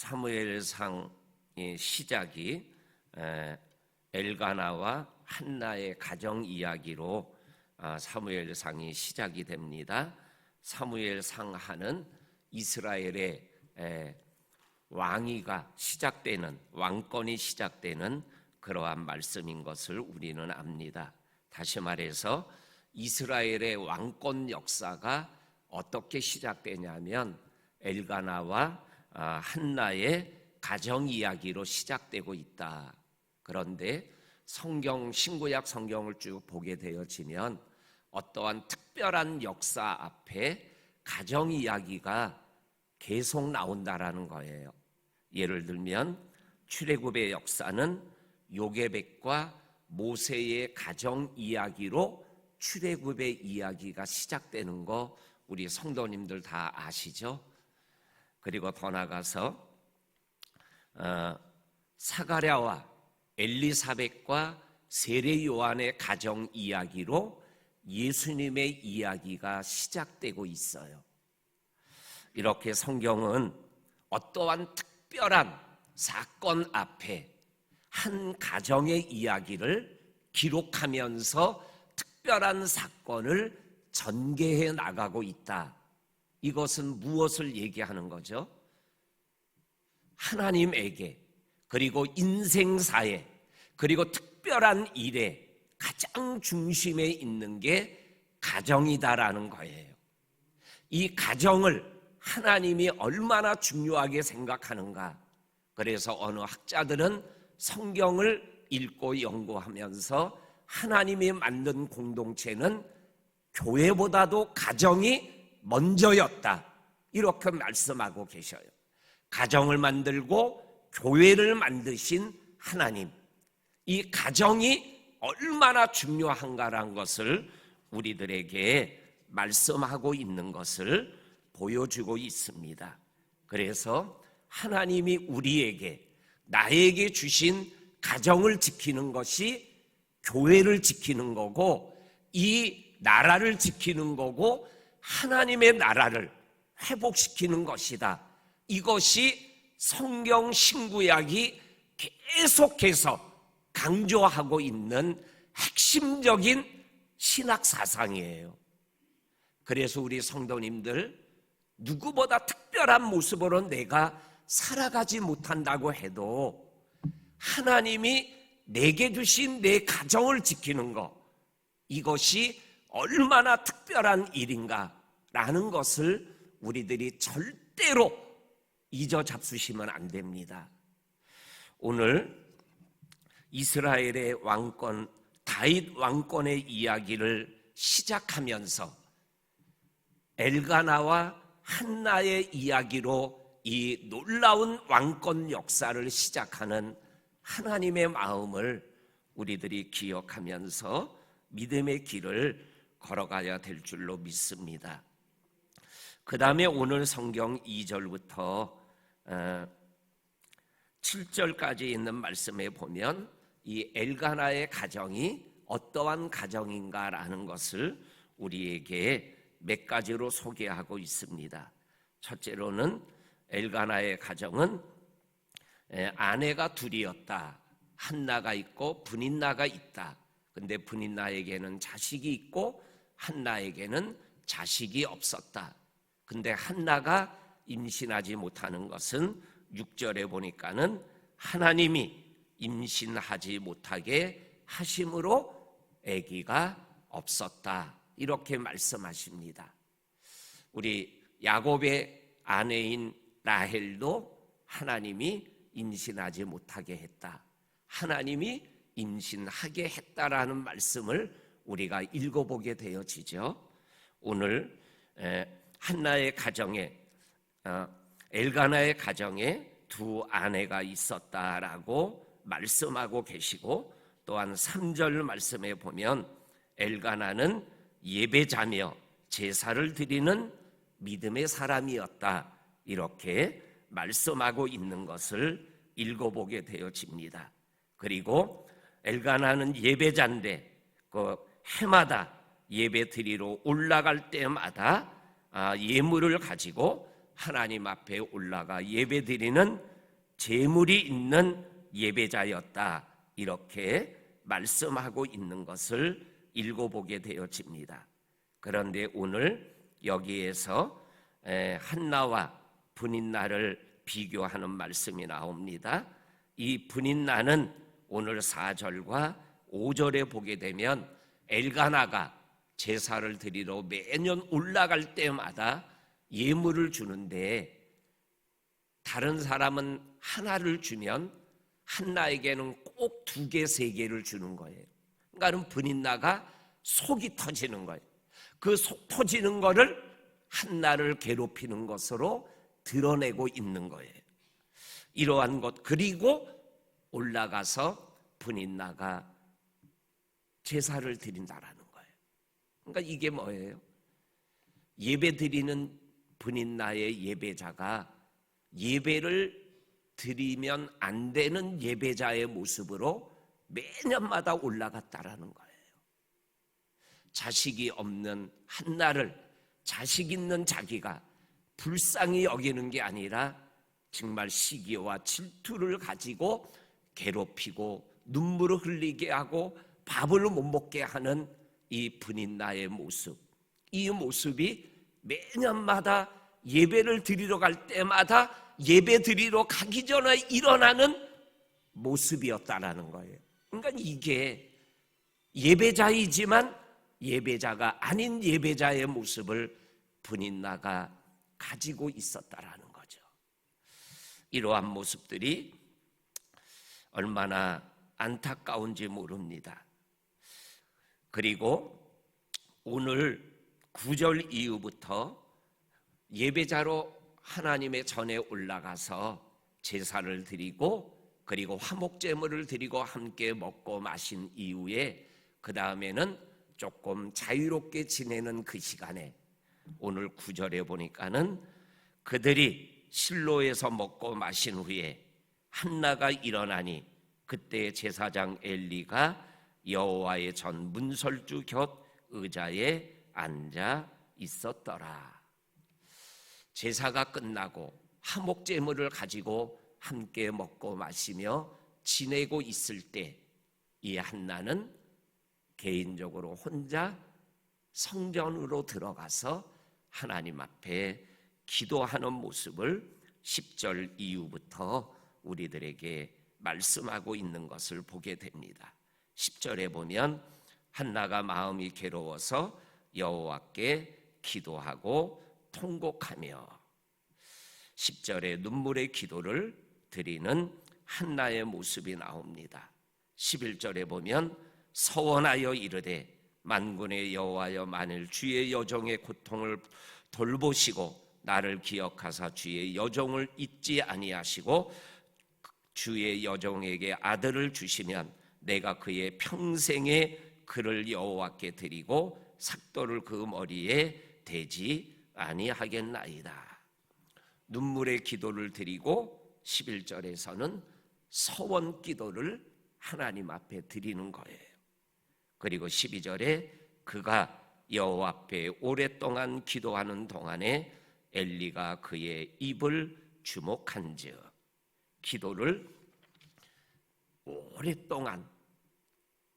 사무엘상의 시작이 에, 엘가나와 한나의 가정 이야기로 아, 사무엘상이 시작이 됩니다. 사무엘상하는 이스라엘의 에, 왕위가 시작되는 왕권이 시작되는 그러한 말씀인 것을 우리는 압니다. 다시 말해서 이스라엘의 왕권 역사가 어떻게 시작되냐면 엘가나와 아, 한나의 가정 이야기로 시작되고 있다. 그런데 성경 신구약 성경을 쭉 보게 되어지면 어떠한 특별한 역사 앞에 가정 이야기가 계속 나온다라는 거예요. 예를 들면 출애굽의 역사는 요게백과 모세의 가정 이야기로 출애굽의 이야기가 시작되는 거 우리 성도님들 다 아시죠? 그리고 더 나가서 어, 사가랴와 엘리사벳과 세례 요한의 가정 이야기로 예수님의 이야기가 시작되고 있어요. 이렇게 성경은 어떠한 특별한 사건 앞에 한 가정의 이야기를 기록하면서 특별한 사건을 전개해 나가고 있다. 이것은 무엇을 얘기하는 거죠? 하나님에게 그리고 인생사에 그리고 특별한 일에 가장 중심에 있는 게 가정이다라는 거예요. 이 가정을 하나님이 얼마나 중요하게 생각하는가. 그래서 어느 학자들은 성경을 읽고 연구하면서 하나님이 만든 공동체는 교회보다도 가정이 먼저였다. 이렇게 말씀하고 계셔요. 가정을 만들고 교회를 만드신 하나님. 이 가정이 얼마나 중요한가라는 것을 우리들에게 말씀하고 있는 것을 보여주고 있습니다. 그래서 하나님이 우리에게 나에게 주신 가정을 지키는 것이 교회를 지키는 거고 이 나라를 지키는 거고 하나님의 나라를 회복시키는 것이다. 이것이 성경 신구약이 계속해서 강조하고 있는 핵심적인 신학 사상이에요. 그래서 우리 성도님들 누구보다 특별한 모습으로 내가 살아가지 못한다고 해도 하나님이 내게 주신 내 가정을 지키는 것 이것이 얼마나 특별한 일인가라는 것을 우리들이 절대로 잊어 잡수시면 안 됩니다. 오늘 이스라엘의 왕권 다윗 왕권의 이야기를 시작하면서 엘가나와 한나의 이야기로 이 놀라운 왕권 역사를 시작하는 하나님의 마음을 우리들이 기억하면서 믿음의 길을 걸어가야 될 줄로 믿습니다. 그 다음에 오늘 성경 2절부터 7절까지 어, 있는 말씀에 보면 이 엘가나의 가정이 어떠한 가정인가라는 것을 우리에게 몇 가지로 소개하고 있습니다. 첫째로는 엘가나의 가정은 아내가 둘이었다. 한나가 있고 분인나가 있다. 근데 분인나에게는 자식이 있고 한나에게는 자식이 없었다. 근데 한나가 임신하지 못하는 것은 6절에 보니까는 하나님이 임신하지 못하게 하심으로 아기가 없었다. 이렇게 말씀하십니다. 우리 야곱의 아내인 라헬도 하나님이 임신하지 못하게 했다. 하나님이 임신하게 했다라는 말씀을 우리가 읽어보게 되어지죠. 오늘 한나의 가정에 어, 엘가나의 가정에 두 아내가 있었다라고 말씀하고 계시고 또한 3절 말씀에 보면 엘가나는 예배자며 제사를 드리는 믿음의 사람이었다. 이렇게 말씀하고 있는 것을 읽어보게 되어집니다. 그리고 엘가나는 예배자인데 그 해마다 예배 드리러 올라갈 때마다 아, 예물을 가지고 하나님 앞에 올라가 예배 드리는 재물이 있는 예배자였다. 이렇게 말씀하고 있는 것을 읽어보게 되어집니다. 그런데 오늘 여기에서 에, 한나와 분인나를 비교하는 말씀이 나옵니다. 이 분인나는 오늘 4절과 5절에 보게 되면 엘가나가 제사를 드리러 매년 올라갈 때마다 예물을 주는데 다른 사람은 하나를 주면 한나에게는 꼭 두 개, 세 개를 주는 거예요. 그러니까 분인나가 속이 터지는 거예요. 그 속 터지는 거를 한나를 괴롭히는 것으로 드러내고 있는 거예요. 이러한 것 그리고 올라가서 분인나가 제사를 드린다라는 거예요. 그러니까 이게 뭐예요? 예배 드리는 분인 나의 예배자가 예배를 드리면 안 되는 예배자의 모습으로 매년마다 올라갔다라는 거예요. 자식이 없는 한나를 자식 있는 자기가 불쌍히 여기는 게 아니라 정말 시기와 질투를 가지고 괴롭히고 눈물을 흘리게 하고 밥을 못 먹게 하는 이 분인 나의 모습. 이 모습이 매년마다 예배를 드리러 갈 때마다 예배 드리러 가기 전에 일어나는 모습이었다라는 거예요. 그러니까 이게 예배자이지만 예배자가 아닌 예배자의 모습을 분인나가 가지고 있었다라는 거죠. 이러한 모습들이 얼마나 안타까운지 모릅니다. 그리고 오늘 9절 이후부터 예배자로 하나님의 전에 올라가서 제사를 드리고 그리고 화목제물을 드리고 함께 먹고 마신 이후에 그 다음에는 조금 자유롭게 지내는 그 시간에 오늘 구절에 보니까는 그들이 실로에서 먹고 마신 후에 한나가 일어나니 그때 제사장 엘리가 여호와의 전 문설주 곁 의자에 앉아 있었더라. 제사가 끝나고 화목제물을 가지고 함께 먹고 마시며 지내고 있을 때 이 한나는 개인적으로 혼자 성전으로 들어가서 하나님 앞에 기도하는 모습을 10절 이후부터 우리들에게 말씀하고 있는 것을 보게 됩니다. 10절에 보면 한나가 마음이 괴로워서 여호와께 기도하고 통곡하며 10절에 눈물의 기도를 드리는 한나의 모습이 나옵니다. 11절에 보면 서원하여 이르되 만군의 여호와여 만일 주의 여종의 고통을 돌보시고 나를 기억하사 주의 여종을 잊지 아니하시고 주의 여종에게 아들을 주시면 내가 그의 평생의 그를 여호와께 드리고 삭도를 그 머리에 대지 아니하겠나이다. 눈물의 기도를 드리고 11절에서는 서원 기도를 하나님 앞에 드리는 거예요. 그리고 12절에 그가 여호와 앞에 오랫동안 기도하는 동안에 엘리가 그의 입을 주목한즉 기도를 오랫동안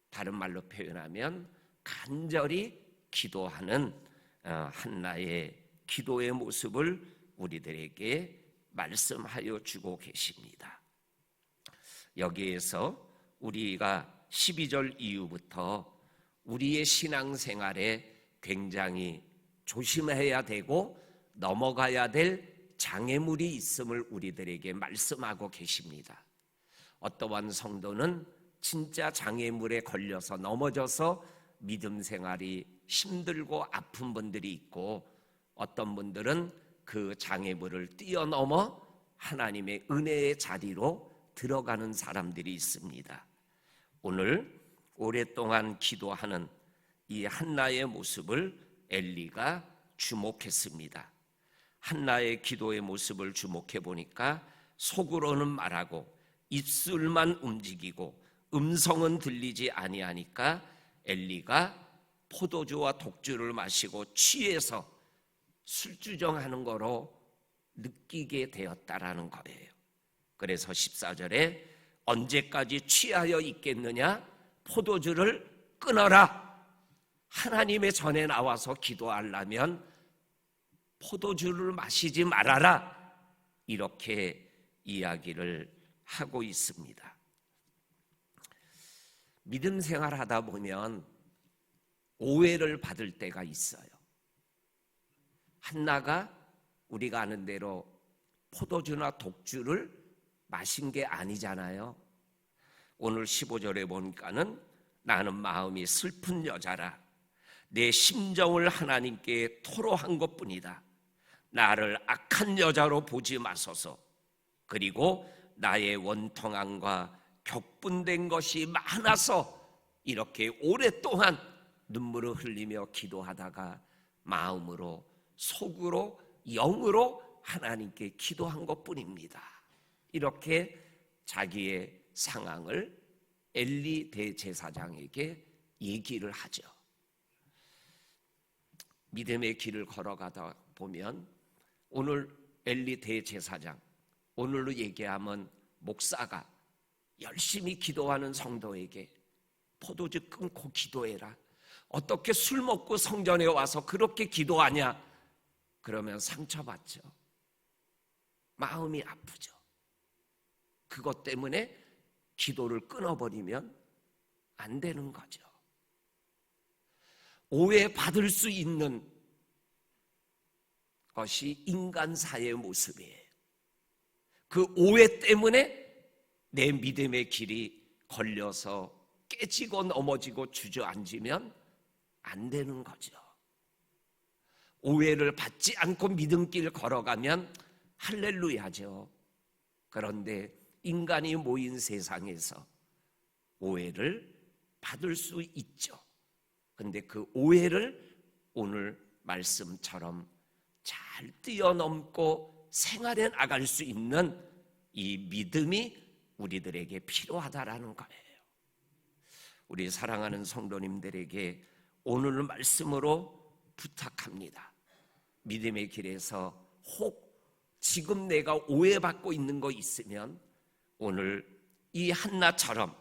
다른 말로 표현하면 간절히 기도하는 어, 한나의 기도의 모습을 우리들에게 말씀하여 주고 계십니다. 여기에서 우리가 12절 이후부터 우리의 신앙생활에 굉장히 조심해야 되고 넘어가야 될 장애물이 있음을 우리들에게 말씀하고 계십니다. 어떠한 성도는 진짜 장애물에 걸려서 넘어져서 믿음 생활이 힘들고 아픈 분들이 있고 어떤 분들은 그 장애물을 뛰어넘어 하나님의 은혜의 자리로 들어가는 사람들이 있습니다. 오늘 오랫동안 기도하는 이 한나의 모습을 엘리가 주목했습니다. 한나의 기도의 모습을 주목해 보니까 속으로는 말하고 입술만 움직이고 음성은 들리지 아니하니까 엘리가 포도주와 독주를 마시고 취해서 술주정하는 거로 느끼게 되었다라는 거예요. 그래서 14절에 언제까지 취하여 있겠느냐? 포도주를 끊어라. 하나님의 전에 나와서 기도하려면 포도주를 마시지 말아라. 이렇게 이야기를 하고 있습니다. 믿음 생활 하다 보면 오해를 받을 때가 있어요. 한나가 우리가 아는 대로 포도주나 독주를 마신 게 아니잖아요. 오늘 15절에 보니까는 나는 마음이 슬픈 여자라. 내 심정을 하나님께 토로한 것 뿐이다. 나를 악한 여자로 보지 마소서. 그리고 나의 원통함과 격분된 것이 많아서 이렇게 오랫동안 눈물을 흘리며 기도하다가 마음으로 속으로 영으로 하나님께 기도한 것 뿐입니다. 이렇게 자기의 상황을 엘리 대제사장에게 얘기를 하죠. 믿음의 길을 걸어가다 보면 오늘 엘리 대제사장 오늘로 얘기하면 목사가 열심히 기도하는 성도에게 포도주 끊고 기도해라. 어떻게 술 먹고 성전에 와서 그렇게 기도하냐? 그러면 상처받죠. 마음이 아프죠. 그것 때문에 기도를 끊어버리면 안 되는 거죠. 오해받을 수 있는 것이 인간사의 모습이에요. 그 오해 때문에 내 믿음의 길이 걸려서 깨지고 넘어지고 주저앉으면 안 되는 거죠. 오해를 받지 않고 믿음길 걸어가면 할렐루야죠. 그런데 인간이 모인 세상에서 오해를 받을 수 있죠. 근데 그 오해를 오늘 말씀처럼 잘 뛰어넘고 생활에 나갈 수 있는 이 믿음이 우리들에게 필요하다라는 거예요. 우리 사랑하는 성도님들에게 오늘 말씀으로 부탁합니다. 믿음의 길에서 혹 지금 내가 오해받고 있는 거 있으면 오늘 이 한나처럼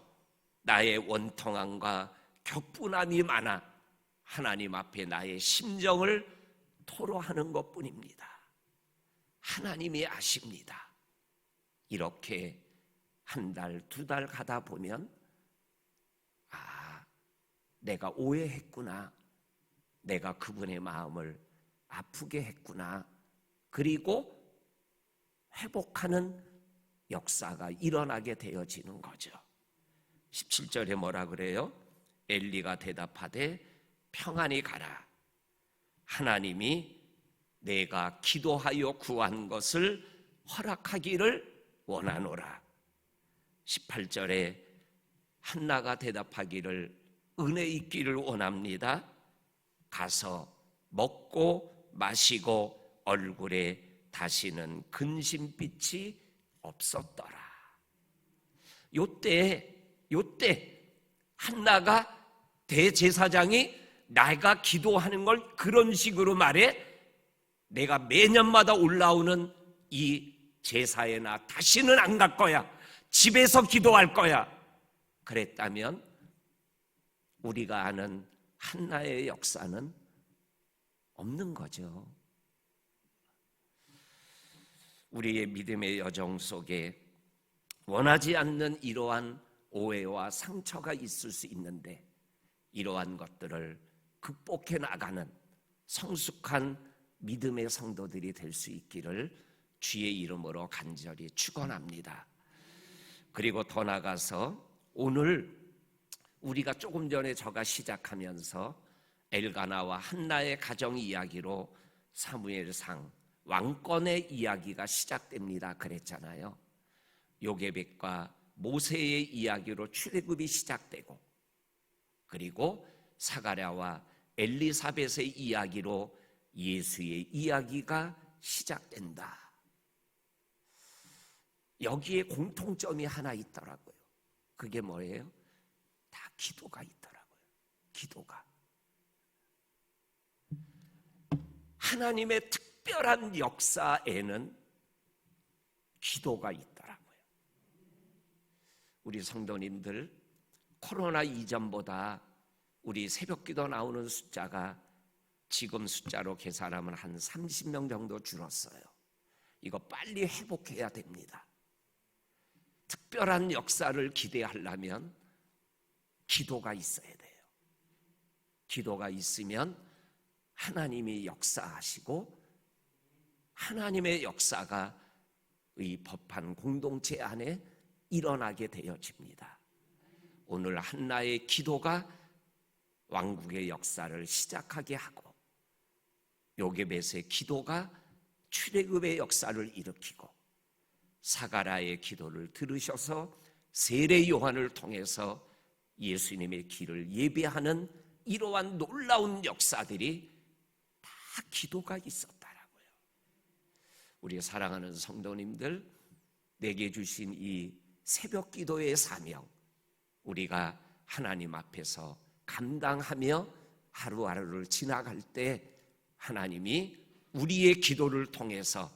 나의 원통함과 격분함이 많아 하나님 앞에 나의 심정을 토로하는 것 뿐입니다. 하나님이 아십니다. 이렇게 한 달, 두 달 가다 보면, 아, 내가 오해했구나. 내가 그분의 마음을 아프게 했구나. 그리고 회복하는 역사가 일어나게 되어지는 거죠. 17절에 뭐라 그래요? 엘리가 대답하되 평안히 가라. 하나님이 내가 기도하여 구한 것을 허락하기를 원하노라. 18절에 한나가 대답하기를 은혜 있기를 원합니다. 가서 먹고 마시고 얼굴에 다시는 근심빛이 없었더라. 요때 요때 한나가 대제사장이 내가 기도하는 걸 그런 식으로 말해 내가 매년마다 올라오는 이 제사에 나 다시는 안 갈 거야. 집에서 기도할 거야. 그랬다면 우리가 아는 한나의 역사는 없는 거죠. 우리의 믿음의 여정 속에 원하지 않는 이러한 오해와 상처가 있을 수 있는데 이러한 것들을 극복해 나가는 성숙한 믿음의 성도들이 될 수 있기를 주의 이름으로 간절히 축원합니다. 그리고 더 나가서 오늘 우리가 조금 전에 저가 시작하면서 엘가나와 한나의 가정 이야기로 사무엘상 왕권의 이야기가 시작됩니다. 그랬잖아요. 요게백과 모세의 이야기로 출애굽이 시작되고 그리고 사가랴와 엘리사벳의 이야기로 예수의 이야기가 시작된다. 여기에 공통점이 하나 있더라고요. 그게 뭐예요? 다 기도가 있더라고요. 기도가. 하나님의 특별한 역사에는 기도가 있더라고요. 우리 성도님들 코로나 이전보다 우리 새벽 기도 나오는 숫자가 지금 숫자로 계산하면 한 30명 정도 줄었어요. 이거 빨리 회복해야 됩니다. 특별한 역사를 기대하려면 기도가 있어야 돼요. 기도가 있으면 하나님이 역사하시고 하나님의 역사가 이 법한 공동체 안에 일어나게 되어집니다. 오늘 한나의 기도가 왕국의 역사를 시작하게 하고 요게벳의 기도가 출애굽의 역사를 일으키고 사가라의 기도를 들으셔서 세례 요한을 통해서 예수님의 길을 예배하는 이러한 놀라운 역사들이 다 기도가 있었다라고요. 우리 사랑하는 성도님들 내게 주신 이 새벽 기도의 사명 우리가 하나님 앞에서 감당하며 하루하루를 지나갈 때 하나님이 우리의 기도를 통해서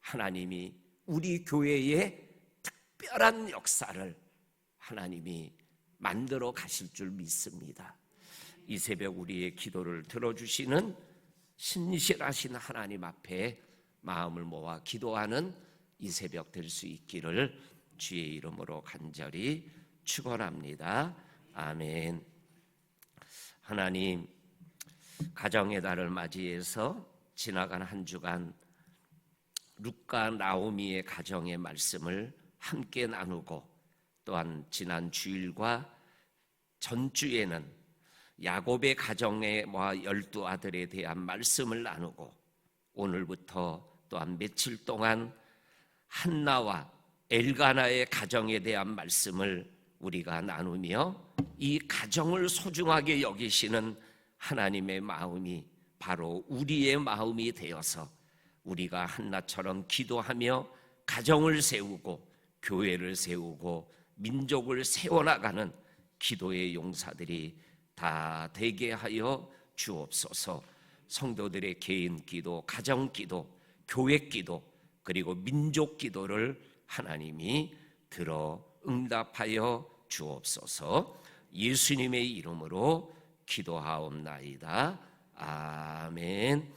하나님이 우리 교회의 특별한 역사를 하나님이 만들어 가실 줄 믿습니다. 이 새벽 우리의 기도를 들어주시는 신실하신 하나님 앞에 마음을 모아 기도하는 이 새벽 될 수 있기를 주의 이름으로 간절히 축원합니다. 아멘. 하나님 가정의 달을 맞이해서 지나간 한 주간 룻과 나오미의 가정의 말씀을 함께 나누고 또한 지난 주일과 전주에는 야곱의 가정의 와 열두 아들에 대한 말씀을 나누고 오늘부터 또한 며칠 동안 한나와 엘가나의 가정에 대한 말씀을 우리가 나누며 이 가정을 소중하게 여기시는 하나님의 마음이 바로 우리의 마음이 되어서 우리가 한나처럼 기도하며 가정을 세우고 교회를 세우고 민족을 세워나가는 기도의 용사들이 다 되게 하여 주옵소서. 성도들의 개인 기도, 가정 기도, 교회 기도, 그리고 민족 기도를 하나님이 들어 응답하여 주옵소서. 예수님의 이름으로 기도하옵나이다. 아멘.